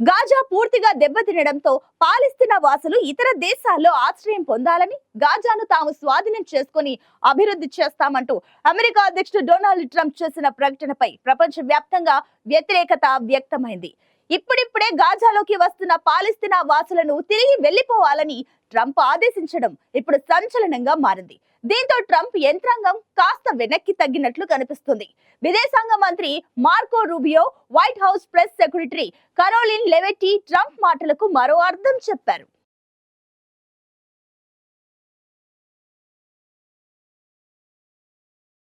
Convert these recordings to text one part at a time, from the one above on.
Gaza పూర్తిగా దెబ్బతినడంతో పాలస్తీనా వాసులు ఇతర దేశాల్లో ఆశ్రయం పొందాలని గాజాను తాము స్వాధీనం చేసుకుని అభివృద్ధి చేస్తామంటూ అమెరికా అధ్యక్షుడు డొనాల్డ్ ట్రంప్ చేసిన ప్రకటనపై ప్రపంచ వ్యాప్తంగా వ్యతిరేకత వ్యక్తమైంది. ఇప్పుడిప్పుడే గాజాలోకి వస్తున్న పాలస్తీనా వాసులను తిరిగి వెళ్ళిపోవాలని ట్రంప్ ఆదేశించడం ఇప్పుడు సంచలనంగా మారింది. దీంతో ట్రంప్ యంత్రాంగం కాస్త వెనక్కి తగ్గినట్లు కనిపిస్తుంది. విదేశాంగ మంత్రి Marco Rubio White House press secretary Karoline Leavitt Trump మాటలకు మరో అర్థం చెప్పారు.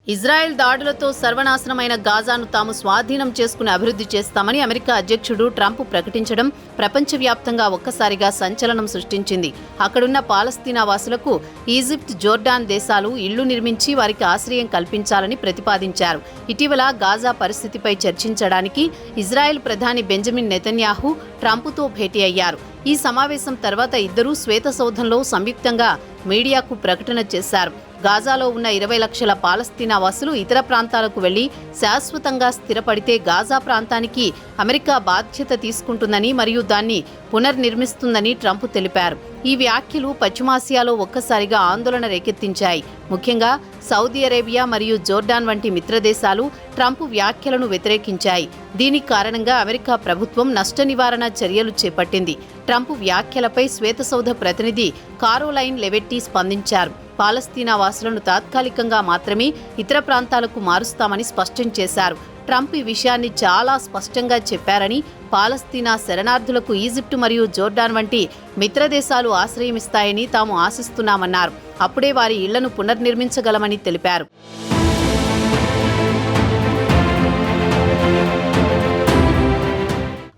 ఇజ్రాయెల్ దాడులతో సర్వనాశనమైన గాజాను తాము స్వాధీనం చేసుకుని అభివృద్ధి చేస్తామని అమెరికా అధ్యక్షుడు ట్రంప్ ప్రకటించడం ప్రపంచవ్యాప్తంగా ఒక్కసారిగా సంచలనం సృష్టించింది. అక్కడున్న పాలస్తీనా వాసులకు ఈజిప్ట్ జోర్డాన్ దేశాలు ఇళ్ళు నిర్మించి వారికి ఆశ్రయం కల్పించాలని ప్రతిపాదించారు. ఇటీవల గాజా పరిస్థితిపై చర్చించడానికి ఇజ్రాయెల్ ప్రధాని బెంజమిన్ నెతన్యాహు ట్రంప్తో భేటీ అయ్యారు. ఈ సమావేశం తర్వాత ఇద్దరూ శ్వేత సౌధంలో సంయుక్తంగా మీడియాకు ప్రకటన చేశారు. గాజాలో ఉన్న ఇరవై లక్షల పాలస్తీనా వాసులు ఇతర ప్రాంతాలకు వెళ్ళి శాశ్వతంగా స్థిరపడితే గాజా ప్రాంతానికి అమెరికా బాధ్యత తీసుకుంటుందని మరియు దాన్ని పునర్నిర్మిస్తుందని ట్రంప్ తెలిపారు. ఈ వ్యాఖ్యలు పశ్చిమాసియాలో ఒక్కసారిగా ఆందోళన రేకెత్తించాయి. ముఖ్యంగా సౌదీ అరేబియా మరియు జోర్డాన్ వంటి మిత్రదేశాలు ట్రంప్ వ్యాఖ్యలను వ్యతిరేకించాయి. దీనికి కారణంగా అమెరికా ప్రభుత్వం నష్ట నివారణ చర్యలు చేపట్టింది. ట్రంప్ వ్యాఖ్యలపై శ్వేతసౌధ ప్రతినిధి కారోలైన్ లెవెట్టి స్పందించారు. పాలస్తీనా వాసులను తాత్కాలికంగా మాత్రమే ఇతర ప్రాంతాలకు మారుస్తామని స్పష్టం చేశారు. ట్రంప్ ఈ విషయాన్ని చాలా స్పష్టంగా చెప్పారని పాలస్తీనా శరణార్థులకు ఈజిప్టు మరియు జోర్డాన్ వంటి మిత్రదేశాలు ఆశ్రయమిస్తాయని తాము ఆశిస్తున్నామన్నారు. అప్పుడే వారి ఇళ్ళను పునర్నిర్మించగలమని తెలిపారు.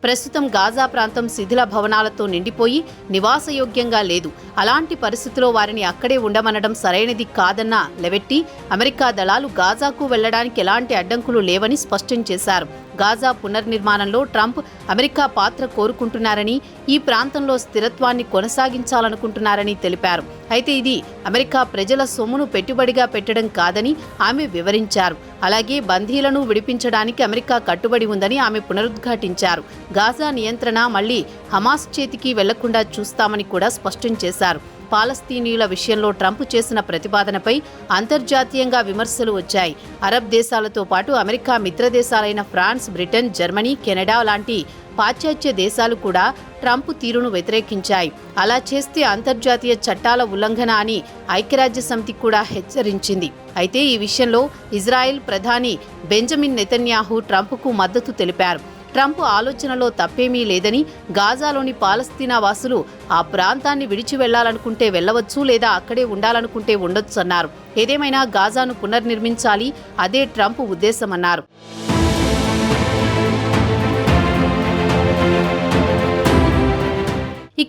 ప్రస్తుతం గాజా ప్రాంతం శిథిల భవనాలతో నిండిపోయి నివాసయోగ్యంగా లేదు. అలాంటి పరిస్థితిలో వారిని అక్కడే ఉండమనడం సరైనది కాదన్న లెవెట్టి అమెరికా దళాలు గాజాకు వెళ్ళడానికి ఎలాంటి అడ్డంకులు లేవని స్పష్టం చేశారు. గాజా పునర్నిర్మాణంలో ట్రంప్ అమెరికా పాత్ర కోరుకుంటున్నారని ఈ ప్రాంతంలో స్థిరత్వాన్ని కొనసాగించాలనుకుంటున్నారని తెలిపారు. అయితే ఇది అమెరికా ప్రజల సొమ్మును పెట్టుబడిగా పెట్టడం కాదని ఆమె వివరించారు. అలాగే బందీలను విడిపించడానికి అమెరికా కట్టుబడి ఉందని ఆమె పునరుద్ఘాటించారు. గాజా నియంత్రణ మళ్ళీ హమాస్ చేతికి వెళ్ళకుండా చూస్తామని కూడా స్పష్టం చేశారు. పాలస్తీనీయుల విషయంలో ట్రంప్ చేసిన ప్రతిపాదనపై అంతర్జాతీయంగా విమర్శలు వచ్చాయి. అరబ్ దేశాలతో పాటు అమెరికా మిత్రదేశాలైన ఫ్రాన్స్ బ్రిటన్ జర్మనీ కెనడా లాంటి పాశ్చాత్య దేశాలు కూడా ట్రంప్ తీరును వ్యతిరేకించాయి. అలా చేస్తే అంతర్జాతీయ చట్టాల ఉల్లంఘన అని ఐక్యరాజ్య సమితి కూడా హెచ్చరించింది. అయితే ఈ విషయంలో ఇజ్రాయెల్ ప్రధాని బెంజమిన్ నెతన్యాహు ట్రంప్కు మద్దతు తెలిపారు. ట్రంప్ ఆలోచనలో తప్పేమీ లేదని గాజాలోని పాలస్తీనా వాసులు ఆ ప్రాంతాన్ని విడిచి వెళ్ళాలనుకుంటే వెళ్ళవచ్చు లేదా అక్కడే ఉండాలనుకుంటే ఉండొచ్చు అన్నారు. ఏదేమైనా గాజాను పునర్నిర్మించాలి అదే ట్రంప్ ఉద్దేశమన్నారు.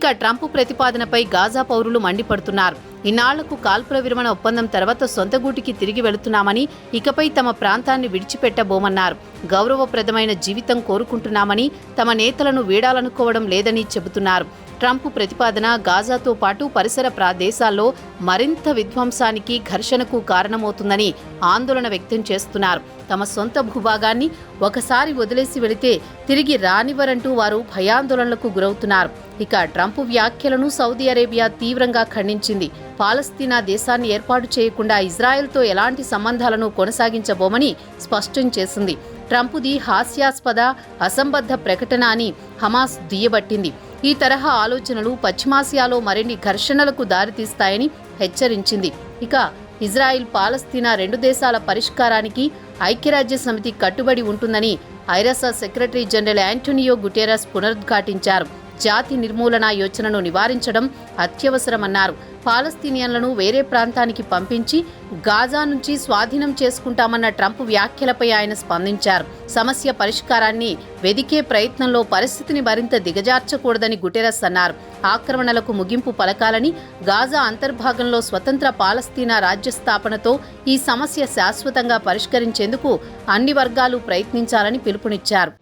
ఇక ట్రంప్ ప్రతిపాదనపై గాజా పౌరులు మండిపడుతున్నారు. ఇన్నాళ్ళకు కాల్పుల విరమణ ఒప్పందం తర్వాత సొంత గూటికి తిరిగి వెళుతున్నామని ఇకపై తమ ప్రాంతాన్ని విడిచిపెట్టబోమన్నారు. గౌరవప్రదమైన జీవితం కోరుకుంటున్నామని తమ నేతలను వీడాలనుకోవడం లేదని చెబుతున్నారు. ట్రంప్ ప్రతిపాదన గాజాతో పాటు పరిసర ప్రదేశాల్లో మరింత విధ్వంసానికి ఘర్షణకు కారణమవుతుందని ఆందోళన వ్యక్తం చేస్తున్నారు. తమ సొంత భూభాగాన్ని ఒకసారి వదిలేసి వెళితే తిరిగి రానివ్వరంటూ వారు భయాందోళనలకు గురవుతున్నారు. ఇక ట్రంప్ వ్యాఖ్యలను సౌదీ అరేబియా తీవ్రంగా ఖండించింది. పాలస్తీనా దేశాన్ని ఏర్పాటు చేయకుండా ఇజ్రాయెల్తో ఎలాంటి సంబంధాలను కొనసాగించబోమని స్పష్టం చేసింది. ట్రంప్ది హాస్యాస్పద అసంబద్ధ ప్రకటన అని హమాస్ దుయ్యబట్టింది. ఈ తరహా ఆలోచనలు పశ్చిమాసియాలో మరిన్ని ఘర్షణలకు దారితీస్తాయని హెచ్చరించింది. ఇక ఇజ్రాయిల్ పాలస్తీనా రెండు దేశాల పరిష్కారానికి ఐక్యరాజ్య సమితి కట్టుబడి ఉంటుందని ఐరసా సెక్రటరీ జనరల్ యాంటోనియో గుటెరస్ పునరుద్ఘాటించారు. జాతి నిర్మూలన యోచనను నివారించడం అత్యవసరమన్నారు. పాలస్తీనియన్లను వేరే ప్రాంతానికి పంపించి గాజా నుంచి స్వాధీనం చేసుకుంటామన్న ట్రంప్ వ్యాఖ్యలపై ఆయన స్పందించారు. సమస్య పరిష్కారాన్ని వెదికే ప్రయత్నంలో పరిస్థితిని మరింత దిగజార్చకూడదని గుటెరస్ అన్నారు. ఆక్రమణలకు ముగింపు పలకాలని గాజా అంతర్భాగంలో స్వతంత్ర పాలస్తీనా రాజ్య స్థాపనతో ఈ సమస్య శాశ్వతంగా పరిష్కరించేందుకు అన్ని వర్గాలు ప్రయత్నించాలని పిలుపునిచ్చారు.